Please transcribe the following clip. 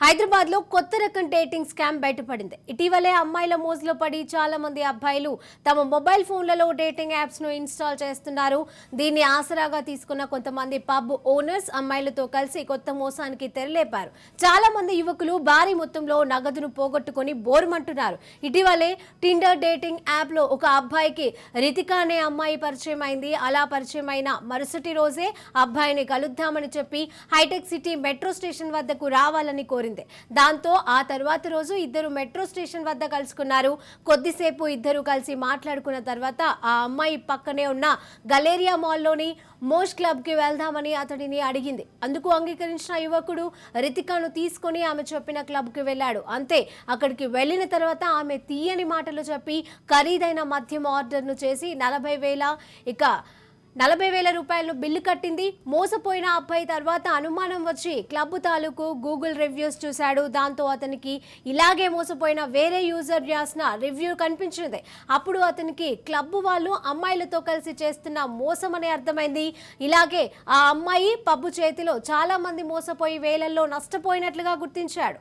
హైదరాబాద్లో కొత్త రకం డేటింగ్ స్కామ్ బయటపడింది. ఇటీవలే అమ్మాయిల మోజులో పడి చాలా మంది అబ్బాయిలు తమ మొబైల్ ఫోన్లలో డేటింగ్ యాప్స్ను ఇన్స్టాల్ చేస్తున్నారు. దీన్ని ఆసరాగా తీసుకున్న కొంతమంది పబ్ ఓనర్స్ అమ్మాయిలతో కలిసి కొత్త మోసానికి తెరలేపారు. చాలా మంది యువకులు భారీ మొత్తంలో నగదును పోగొట్టుకుని బోరుమంటున్నారు. ఇటీవలే టిండర్ డేటింగ్ యాప్లో ఒక అబ్బాయికి రితిక అనే అమ్మాయి పరిచయం అయింది. అలా పరిచయం అయిన మరుసటి రోజే అబ్బాయిని కలుద్దామని చెప్పి హైటెక్ సిటీ మెట్రో స్టేషన్ వద్దకు రావాలని కోరింది. దాంతో ఆ తర్వాత రోజు ఇద్దరు మెట్రో స్టేషన్ వద్ద కలుసుకున్నారు. కొద్దిసేపు ఇద్దరు కలిసి మాట్లాడుకున్న తర్వాత ఆ అమ్మాయి పక్కనే ఉన్న గలేరియా మాల్లోని మోష్ క్లబ్కి వెళ్దామని అతడిని అడిగింది. అందుకు అంగీకరించిన యువకుడు రితికాను తీసుకొని ఆమె చెప్పిన క్లబ్కి వెళ్ళాడు. అంతే అక్కడికి వెళ్ళిన తర్వాత ఆమె తీయని మాటలు చెప్పి ఖరీదైన మద్యం ఆర్డర్ను చేసి నలభై వేల ఇక నలభై వేల రూపాయలను బిల్లు కట్టింది మోసపోయిన అబ్బాయి తర్వాత అనుమానం వచ్చి క్లబ్ తాలూకు గూగుల్ రివ్యూస్ చూశాడు. దాంతో అతనికి ఇలాగే మోసపోయిన వేరే యూజర్ రాసిన రివ్యూ కనిపించింది. అప్పుడు అతనికి క్లబ్ వాళ్ళు అమ్మాయిలతో కలిసి చేస్తున్న మోసం అని అర్థమైంది. ఇలాగే ఆ అమ్మాయి పబ్బు చేతిలో చాలా మంది మోసపోయి వేలల్లో నష్టపోయినట్లుగా గుర్తించాడు.